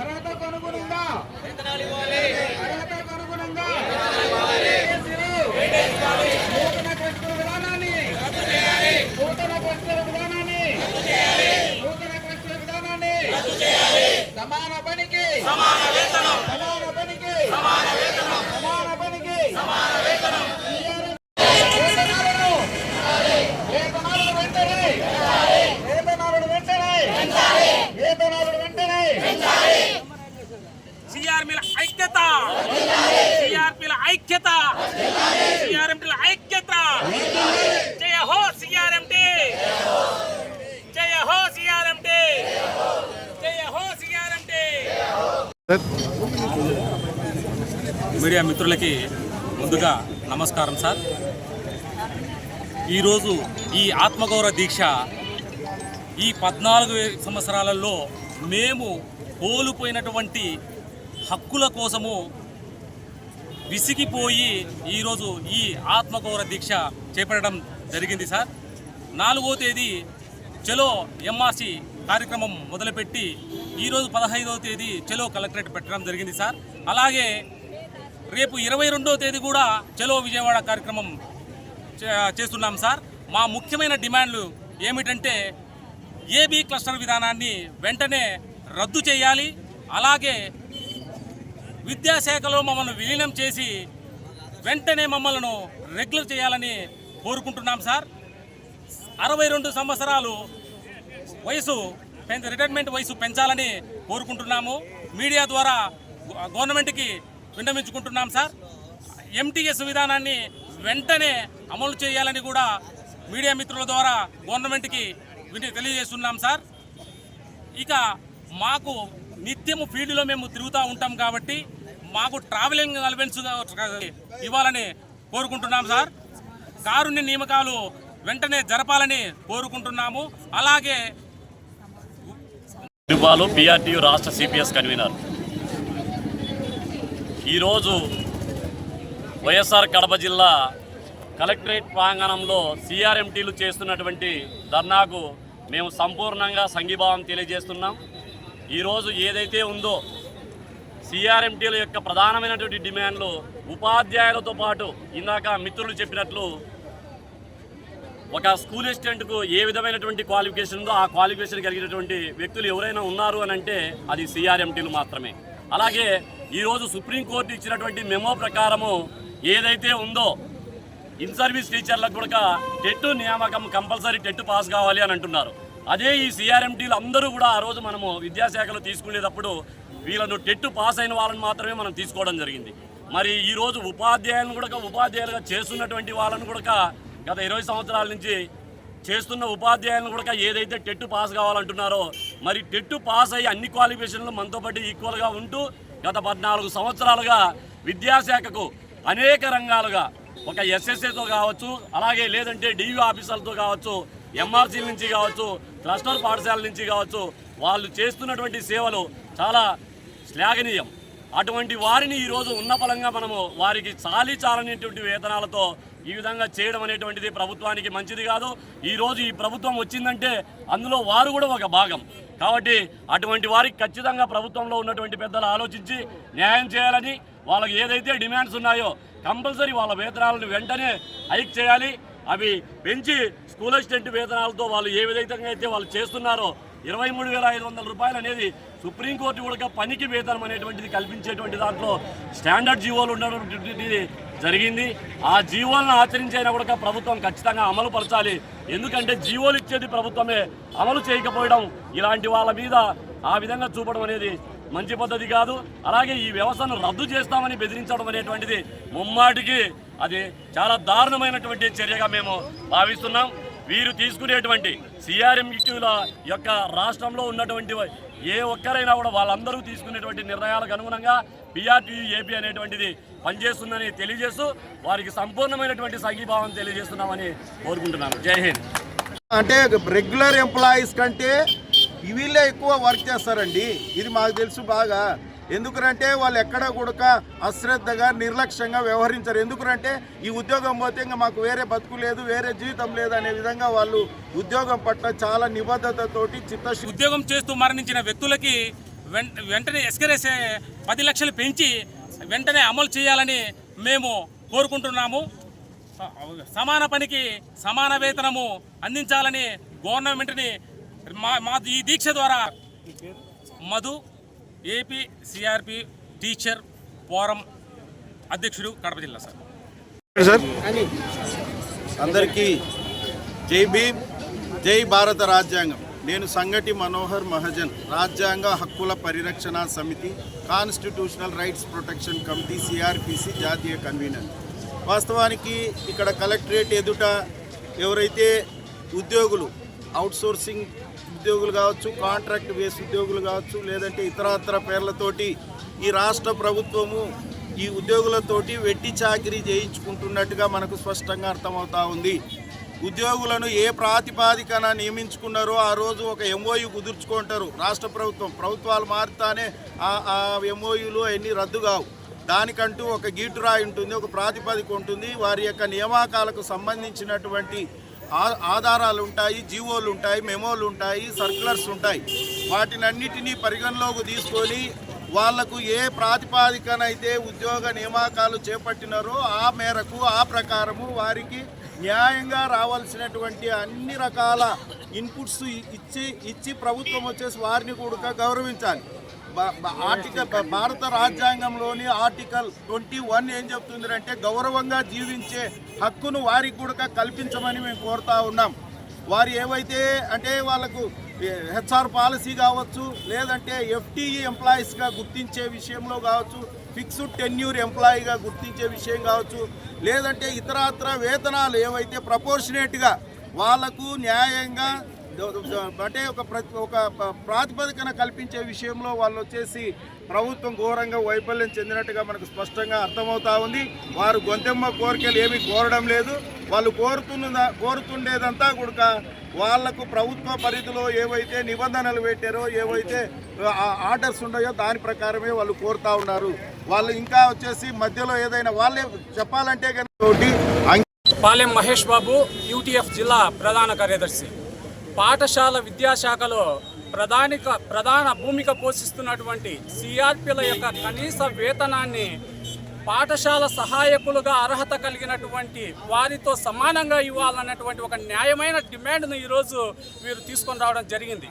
అర్హతకు అనుగుణంగా అర్హతకు అనుగుణంగా నూతన క్రషర్ విధానాన్ని? నూతన విధానాన్ని? నూతన విధానాన్ని? సమాన పనికి? సమాన వేతనం సమాన పనికి వేతనాలను వేతనాలను వెంటనే వేతనాలను వెంటనే వేతనాలను వెంటనే సిఆర్మీల ఐక్యత సిఆర్పీల ఐక్యత సిఆర్ఎంటీల ఐక్యత జయ హో సిఆర్ఎంటీ జయ హో సిఆర్ఎంటీ జయ హో సిఆర్ఎంటీ మీడియా మిత్రులకి ముందుగా నమస్కారం సార్. ఈరోజు ఈ ఆత్మగౌరవ దీక్ష ఈ పద్నాలుగు సంవత్సరాలలో మేము కోల్పోయినటువంటి హక్కుల కోసము విసిగిపోయి ఈరోజు ఈ ఆత్మగౌరవ దీక్ష చేపట్టడం జరిగింది సార్. నాలుగో తేదీ చలో ఎంఆర్సి కార్యక్రమం మొదలుపెట్టి ఈరోజు పదహైదవ తేదీ చలో కలెక్టరేట్ పెట్టడం జరిగింది సార్. అలాగే రేపు ఇరవై రెండవ తేదీ కూడా చలో విజయవాడ కార్యక్రమం చే- చేస్తున్నాం సార్. మా ముఖ్యమైన డిమాండ్లు ఏమిటంటే ఏబీ క్లస్టర్ విధానాన్ని వెంటనే రద్దు చేయాలి. అలాగే విద్యాశాఖలో మమ్మల్ని విలీనం చేసి వెంటనే మమ్మల్ని రెగ్యులర్ చేయాలని కోరుకుంటున్నాం సార్. అరవై రెండు సంవత్సరాలు వయసు రిటైర్మెంట్ వయసు పెంచాలని కోరుకుంటున్నాము. మీడియా ద్వారా గవర్నమెంట్కి విన్నవించుకుంటున్నాం సార్. ఎంటీఎస్ విధానాన్ని వెంటనే అమలు చేయాలని కూడా మీడియా మిత్రుల ద్వారా గవర్నమెంట్కి విని తెలియజేస్తున్నాం సార్. ఇక మాకు నిత్యము ఫీల్డ్లో మేము తిరుగుతూ ఉంటాం కాబట్టి మాకు ట్రావెలింగ్ అలవెన్స్ ఇవ్వాలని కోరుకుంటున్నాం సార్. కారుణ్య నియామకాలు వెంటనే జరపాలని కోరుకుంటున్నాము. అలాగే పిఆర్టీయు రాష్ట్ర సిపిఎస్ కన్వీనర్. ఈరోజు వైఎస్ఆర్ కడప జిల్లా కలెక్టరేట్ ప్రాంగణంలో సిఆర్ఎంటీలు చేస్తున్నటువంటి ధర్నాకు మేము సంపూర్ణంగా సంఘీభావం తెలియజేస్తున్నాం. ఈరోజు ఏదైతే ఉందో సిఆర్ఎంటీల యొక్క ప్రధానమైనటువంటి డిమాండ్లు ఉపాధ్యాయులతో పాటు ఇందాక మిత్రులు చెప్పినట్లు ఒక స్కూల్ అసిస్టెంట్కు ఏ విధమైనటువంటి క్వాలిఫికేషన్ ఉందో ఆ క్వాలిఫికేషన్ కలిగినటువంటి వ్యక్తులు ఎవరైనా ఉన్నారు అని అంటే అది సిఆర్ఎంటీలు మాత్రమే. అలాగే ఈరోజు సుప్రీంకోర్టు ఇచ్చినటువంటి మెమో ప్రకారము ఏదైతే ఉందో ఇన్ సర్వీస్ టీచర్లకు కూడా టెట్ నియామకం కంపల్సరీ టెట్ పాస్ కావాలి అని అంటున్నారు. అదే ఈ సిఆర్ఎంటీలు అందరూ కూడా ఆ రోజు మనము విద్యాశాఖలో తీసుకునేటప్పుడు వీళ్ళను టెట్ పాస్ అయిన వాళ్ళని మాత్రమే మనం తీసుకోవడం జరిగింది. మరి ఈరోజు ఉపాధ్యాయులను కూడా ఉపాధ్యాయులుగా చేస్తున్నటువంటి వాళ్ళను కూడా గత ఇరవై సంవత్సరాల నుంచి చేస్తున్న ఉపాధ్యాయులను కూడా ఏదైతే టెట్ పాస్ కావాలంటున్నారో మరి టెట్ పాస్ అయ్యి అన్ని క్వాలిఫికేషన్లు మనతో పాటు ఈక్వల్గా ఉంటూ గత పద్నాలుగు సంవత్సరాలుగా విద్యాశాఖకు అనేక రంగాలుగా ఒక ఎస్ఎస్ఏతో కావచ్చు అలాగే లేదంటే డివి ఆఫీసర్లతో కావచ్చు ఎంఆర్సీల నుంచి కావచ్చు క్లస్టర్ పాఠశాల నుంచి కావచ్చు వాళ్ళు చేస్తున్నటువంటి సేవలు చాలా శ్లాఘనీయం. అటువంటి వారిని ఈరోజు ఉన్న ఫలంగా మనము వారికి చాలీ చాలనేటువంటి వేతనాలతో ఈ విధంగా చేయడం అనేటువంటిది ప్రభుత్వానికి మంచిది కాదు. ఈరోజు ఈ ప్రభుత్వం వచ్చిందంటే అందులో వారు కూడా ఒక భాగం. కాబట్టి అటువంటి వారికి ఖచ్చితంగా ప్రభుత్వంలో ఉన్నటువంటి పెద్దలు ఆలోచించి న్యాయం చేయాలని వాళ్ళకి ఏదైతే డిమాండ్స్ ఉన్నాయో కంపల్సరీ వాళ్ళ వేతనాలను వెంటనే హైక్ చేయాలి. అవి పెంచి స్కూల్ అసిస్టెంట్ వేతనాలతో వాళ్ళు ఏ విధంగా అయితే వాళ్ళు చేస్తున్నారో ఇరవై మూడు వేల ఐదు వందల రూపాయలు అనేది సుప్రీంకోర్టు కూడా పనికి వేతనం అనేటువంటిది కల్పించేటువంటి దాంట్లో స్టాండర్డ్ జీవోలు ఉండటువంటిది జరిగింది. ఆ జీవోలను ఆచరించైనా కూడా ప్రభుత్వం ఖచ్చితంగా అమలు పరచాలి. ఎందుకంటే జీవోలు ఇచ్చేది ప్రభుత్వమే. అమలు చేయకపోవడం ఇలాంటి వాళ్ళ మీద ఆ విధంగా చూపడం అనేది మంచి పద్ధతి కాదు. అలాగే ఈ వ్యవస్థను రద్దు చేస్తామని బెదిరించడం అనేటువంటిది ముమ్మాటికి అది చాలా దారుణమైనటువంటి చర్యగా మేము భావిస్తున్నాం. వీరు తీసుకునేటువంటి సిఆర్ఎం యొక్క రాష్ట్రంలో ఉన్నటువంటి ఏ ఒక్కరైనా కూడా వాళ్ళందరూ తీసుకునేటువంటి నిర్ణయాలకు అనుగుణంగా పిఆర్టీ ఏపీ అనేటువంటిది పనిచేస్తుందని తెలియజేస్తూ వారికి సంపూర్ణమైనటువంటి సంఘీభావం తెలియజేస్తున్నామని కోరుకుంటున్నాను. జై హింద్. అంటే రెగ్యులర్ ఎంప్లాయీస్ కంటే వీళ్ళే ఎక్కువ వర్క్ చేస్తారండి. ఇది మాకు తెలుసు బాగా. ఎందుకంటే వాళ్ళు ఎక్కడ కూడా అశ్రద్ధగా నిర్లక్ష్యంగా వ్యవహరించరు. ఎందుకంటే ఈ ఉద్యోగం పోతే ఇంకా మాకు వేరే బతుకు లేదు వేరే జీవితం లేదు అనే విధంగా వాళ్ళు ఉద్యోగం పట్ల చాలా నిబద్ధతతోటి చిత్త ఉద్యోగం చేస్తూ మరణించిన వ్యక్తులకి వెంట వెంటనే ఎస్కరేసే పది లక్షలు పెంచి వెంటనే అమలు చేయాలని మేము కోరుకుంటున్నాము. సమాన పనికి సమాన వేతనము అందించాలని గవర్నమెంట్ని మా మా ఈ దీక్ష ద్వారా Madhu AP CRP teacher forum అధ్యక్షుడు కడప జిల్లా సార్. సార్. అందరికీ జై భీమ్ జై భారత రాజ్యాంగం. నేను సంగటి మనోహర్ మహజన్ రాజ్యాంగ హక్కుల పరిరక్షణ సమితి constitutional rights protection committee CRPC జాతీయ కన్వీనర్. వాస్తవానికి ఇక్కడ కలెక్టరేట్ ఎదుట ఎవరైతే ఉద్యోగులు అవుట్సోర్సింగ్ ఉద్యోగులు కావచ్చు కాంట్రాక్ట్ బేస్ ఉద్యోగులు కావచ్చు లేదంటే ఇతరత్ర పేర్లతోటి ఈ రాష్ట్ర ప్రభుత్వము ఈ ఉద్యోగులతోటి వెట్టి చాకిరీ చేయించుకుంటున్నట్టుగా మనకు స్పష్టంగా అర్థమవుతా ఉంది. ఉద్యోగులను ఏ ప్రాతిపాదికన నియమించుకున్నారో ఆ రోజు ఒక ఎంఓయు కుదుర్చుకుంటారు. రాష్ట్ర ప్రభుత్వం ప్రభుత్వాలు మారుతానే ఆ ఆ ఎంఓయులు అన్నీ రద్దు కావు. దానికంటూ ఒక గీటురాయి ఉంటుంది ఒక ప్రాతిపదిక ఉంటుంది. వారి యొక్క నియామకాలకు సంబంధించినటువంటి ఆధారాలు ఉంటాయి జీవోలు ఉంటాయి మెమోలు ఉంటాయి సర్క్యులర్స్ ఉంటాయి వాటినన్నిటినీ పరిగణలోకి తీసుకొని వాళ్ళకు ఏ ప్రాతిపాదికనైతే ఉద్యోగ నియామకాలు చేపట్టినారో ఆ మేరకు ఆ ప్రకారము వారికి న్యాయంగా రావాల్సినటువంటి అన్ని రకాల ఇన్పుట్స్ ఇచ్చి ఇచ్చి ప్రభుత్వం వచ్చేసి వారిని కూడా గౌరవించాలి. ఆర్టికల్ భారత రాజ్యాంగంలోని ఆర్టికల్ ట్వంటీ వన్ ఏం చెప్తుంది గౌరవంగా జీవించే హక్కును వారికి కూడా కల్పించమని మేము కోరుతా ఉన్నాం. వారు ఏవైతే అంటే వాళ్ళకు హెచ్ఆర్ పాలసీ కావచ్చు లేదంటే ఎఫ్టీఈ ఎంప్లాయీస్గా గుర్తించే విషయంలో కావచ్చు ఫిక్స్డ్ టెన్యూర్ ఎంప్లాయీగా గుర్తించే విషయం కావచ్చు లేదంటే ఇతరత్ర వేతనాలు ఏవైతే ప్రపోర్షనేట్గా వాళ్ళకు న్యాయంగా అంటే ఒక ప్రతి ఒక ప్రాతిపదికన కల్పించే విషయంలో వాళ్ళు వచ్చేసి ప్రభుత్వం ఘోరంగా వైఫల్యం చెందినట్టుగా మనకు స్పష్టంగా అర్థమవుతా ఉంది. వారు గొంతెమ్మ కోరికలు ఏమీ కోరడం లేదు. వాళ్ళు కోరుతున్న కోరుతుండేదంతా కూడా వాళ్ళకు ప్రభుత్వ పరిధిలో ఏవైతే నిబంధనలు పెట్టారో ఏవైతే ఆర్డర్స్ ఉన్నాయో దాని ప్రకారమే వాళ్ళు కోరుతా ఉన్నారు. వాళ్ళు ఇంకా వచ్చేసి మధ్యలో ఏదైనా వాళ్ళే చెప్పాలంటే కనుక పాలెం మహేష్ బాబు యూటీఎఫ్ జిల్లా ప్రధాన కార్యదర్శి. పాఠశాల విద్యాశాఖలో ప్రధానిక ప్రధాన భూమిక పోషిస్తున్నటువంటి సిఆర్పిల యొక్క కనీస వేతనాన్ని పాఠశాల సహాయకులుగా అర్హత కలిగినటువంటి వారితో సమానంగా ఇవ్వాలన్నటువంటి ఒక న్యాయమైన డిమాండ్ను ఈరోజు వీరు తీసుకొని రావడం జరిగింది.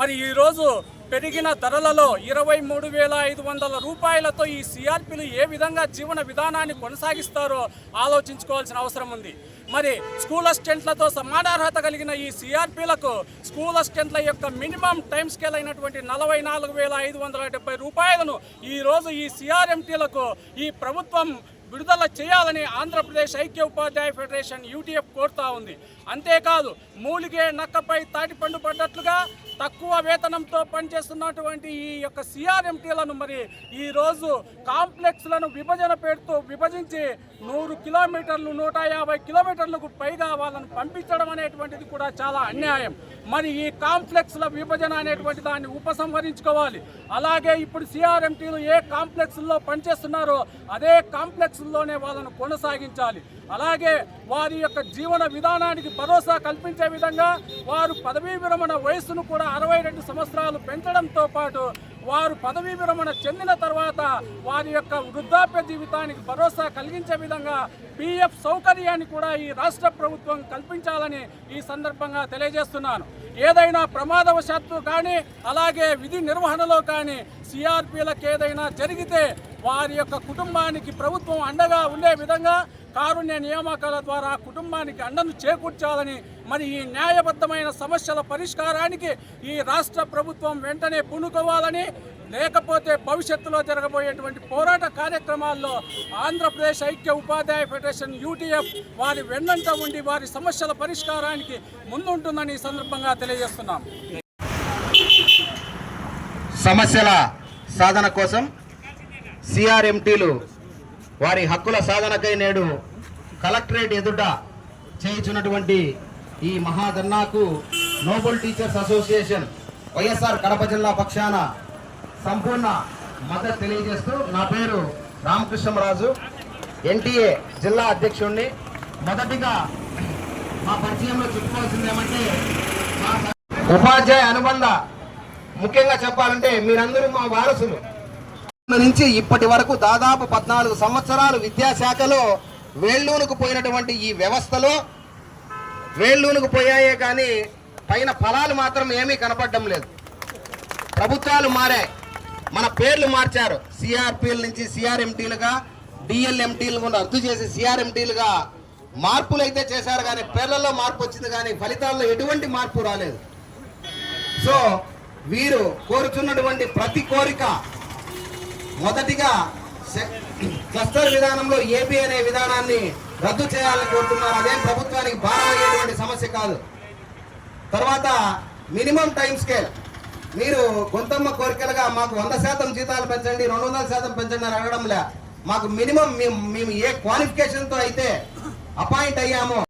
మరి ఈరోజు పెరిగిన ధరలలో ఇరవై మూడు వేల ఐదు వందల రూపాయలతో ఈ సిఆర్పిలు ఏ విధంగా జీవన విధానాన్ని కొనసాగిస్తారో ఆలోచించుకోవాల్సిన అవసరం ఉంది. మరి స్కూల్ అసిస్టెంట్లతో సమానార్హత కలిగిన ఈ సిఆర్పీలకు స్కూల్ అసిస్టెంట్ల యొక్క మినిమం టైం స్కేల్ అయినటువంటి నలభై నాలుగు వేల ఐదు వందల డెబ్బై రూపాయలను ఈరోజు ఈ సిఆర్ఎంటీలకు ఈ ప్రభుత్వం విడుదల చేయాలని ఆంధ్రప్రదేశ్ ఐక్య ఉపాధ్యాయ ఫెడరేషన్ యూటీఎఫ్ కోరుతా ఉంది. అంతేకాదు మూలిగే నక్కపై తాటిపండు పడ్డట్లుగా తక్కువ వేతనంతో పనిచేస్తున్నటువంటి ఈ యొక్క సిఆర్ఎంటీలను మరి ఈ రోజు కాంప్లెక్స్లను విభజన పేరుతో విభజించి నూరు కిలోమీటర్లు నూట యాభై కిలోమీటర్లకు పైగా వాళ్ళను పంపించడం అనేటువంటిది కూడా చాలా అన్యాయం. మరి ఈ కాంప్లెక్స్ల విభజన అనేటువంటి దాన్ని ఉపసంహరించుకోవాలి. అలాగే ఇప్పుడు సిఆర్ఎంటీలు ఏ కాంప్లెక్స్లో పనిచేస్తున్నారో అదే కాంప్లెక్స్లోనే వాళ్ళను కొనసాగించాలి. అలాగే వారి యొక్క జీవన విధానానికి భరోసా కల్పించే విధంగా వారు పదవీ విరమణ వయస్సును కూడా అరవై రెండు సంవత్సరాలు పెంచడంతో పాటు వారు పదవీ విరమణ చెందిన తర్వాత వారి యొక్క వృద్ధాప్య జీవితానికి భరోసా కలిగించే విధంగా పిఎఫ్ సౌకర్యాన్ని కూడా ఈ రాష్ట్ర ప్రభుత్వం కల్పించాలని ఈ సందర్భంగా తెలియజేస్తున్నాను. ఏదైనా ప్రమాదవశాత్తు కానీ అలాగే విధి నిర్వహణలో కానీ సిఆర్పీలకు ఏదైనా జరిగితే వారి యొక్క కుటుంబానికి ప్రభుత్వం అండగా ఉండే విధంగా కారుణ్య నియామకాల ద్వారా కుటుంబానికి అండను చేకూర్చాలని మరి ఈ న్యాయబద్ధమైన సమస్యల పరిష్కారానికి ఈ రాష్ట్ర ప్రభుత్వం వెంటనే పూనుకోవాలని లేకపోతే భవిష్యత్తులో జరగబోయేటువంటి పోరాట కార్యక్రమాల్లో ఆంధ్రప్రదేశ్ ఐక్య ఉపాధ్యాయ ఫెడరేషన్ యూటీఎఫ్ వారి వెన్నంట ఉండి వారి సమస్యల పరిష్కారానికి ముందుంటుందని ఈ సందర్భంగా తెలియజేస్తున్నాం. సమస్యల సాధన కోసం సిఆర్ఎంటీలు వారి హక్కుల సాధనకై నేడు కలెక్టరేట్ ఎదుట చేయించినటువంటి ఈ మహాధర్నాకు noble teachers association YSR Kadapa జిల్లా పక్షాన సంపూర్ణ మద్దతు తెలియజేస్తూ నా పేరు రామకృష్ణరాజు ఎన్టీఏ జిల్లా అధ్యక్షుడిని మొదటిగా మా పరిచయంలో చెప్పుకోవాల్సింది ఏమంటే మా ఉపాధ్యాయ అనుబంధ. ముఖ్యంగా చెప్పాలంటే మీరందరూ మా వారసులు. నుంచి ఇప్పటి వరకు దాదాపు పద్నాలుగు సంవత్సరాలు విద్యాశాఖలో వేళ్ళూనుకు పోయినటువంటి ఈ వ్యవస్థలో వేళ్ళూనుకు పోయాయే కానీ పైన ఫలాలు మాత్రం ఏమీ కనపడడం లేదు. ప్రభుత్వాలు మారాయి. మన పేర్లు మార్చారు. సిఆర్పిఎల్ నుంచి సిఆర్ఎంటీలుగా డిఎల్ఎంటీలు కూడా రద్దు చేసి సిఆర్ఎంటీలుగా మార్పులు అయితే చేశారు కానీ పేర్లలో మార్పు వచ్చింది కానీ ఫలితాల్లో ఎటువంటి మార్పు రాలేదు. సో వీరు కోరుచున్నటువంటి ప్రతి కోరిక మొదటిగా క్లస్టర్ విధానంలో ఏపీ అనే విధానాన్ని రద్దు చేయాలని కోరుతున్నారు. అదేం ప్రభుత్వానికి భారం అయ్యేటువంటి సమస్య కాదు. తర్వాత మినిమం టైం స్కేల్. మీరు గొంతమ్మ కోరికలుగా మాకు వంద శాతం జీతాలు పెంచండి రెండు వందల శాతం పెంచండి అని అడగడంలే మాకు మినిమం మేము మేము ఏ క్వాలిఫికేషన్తో అయితే అపాయింట్ అయ్యామో